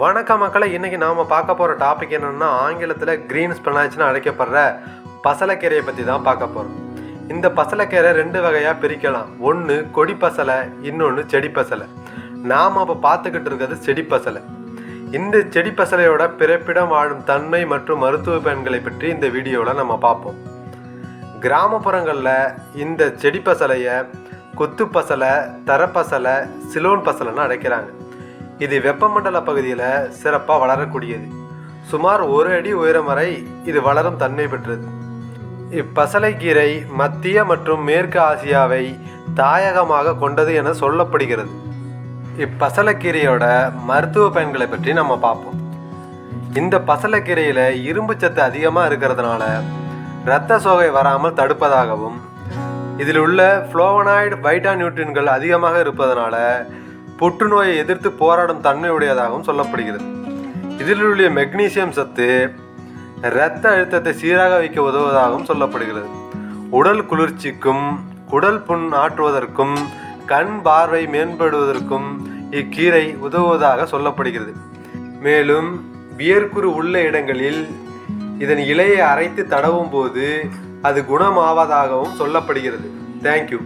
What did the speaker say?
வணக்கம் மக்களை இன்றைக்கி நாம் பார்க்க போகிற டாபிக் என்னென்னா ஆங்கிலத்தில் க்ரீன் ஸ்பினாச்னு அழைக்கப்படுற பசலைக்கீரையை பற்றி தான் பார்க்க போகிறோம் இந்த பசலைக்கீரை ரெண்டு வகையாக பிரிக்கலாம். ஒன்று கொடி பசலை இன்னொன்று செடி பசலை. நாம் இப்போ பார்த்துக்கிட்டு இருக்கிறது செடி பசலை. இந்த செடி பசலையோட பிறப்பிடம் வாழும் தன்மை மற்றும் மருத்துவ பயன்களை பற்றி இந்த வீடியோவில் நம்ம பார்ப்போம். கிராமப்புறங்களில் இந்த செடி பசலையை கொத்து பசலை தரப்பசலை சிலோன் பசலைன்னு அழைக்கிறாங்க. இது வெப்பமண்டல பகுதியில் சிறப்பாக வளரக்கூடியது. சுமார் ஒரு அடி உயரம் வரை இது வளரும் தன்மை பெற்றது. இப்பசலைக்கீரை மத்திய மற்றும் மேற்கு ஆசியாவை தாயகமாக கொண்டது என சொல்லப்படுகிறது. இப்பசலைக்கீரையோட மருத்துவ பயன்களை பற்றி நம்ம பார்ப்போம். இந்த பசலைக்கீரையில் இரும்பு சத்து அதிகமாக இருக்கிறதுனால இரத்த சோகை வராமல் தடுப்பதாகவும் இதில் உள்ள ஃப்ளோவனாய்டு வைட்டா நியூட்ரின்கள் அதிகமாக இருப்பதனால புற்றுநோயை எதிர்த்து போராடும் தன்மை உடையதாகவும் சொல்லப்படுகிறது. இதில் உள்ள மெக்னீசியம் சத்து இரத்த அழுத்தத்தை சீராக வைக்க உதவுவதாகவும் சொல்லப்படுகிறது. உடல் குளிர்ச்சிக்கும் குடல் புண் ஆற்றுவதற்கும் கண் பார்வை மேம்படுவதற்கும் இக்கீரை உதவுவதாக சொல்லப்படுகிறது. மேலும் வியர்க்குரு உள்ள இடங்களில் இதன் இலையை அரைத்து தடவும் போது அது குணமாவதாகவும் சொல்லப்படுகிறது. தேங்க்யூ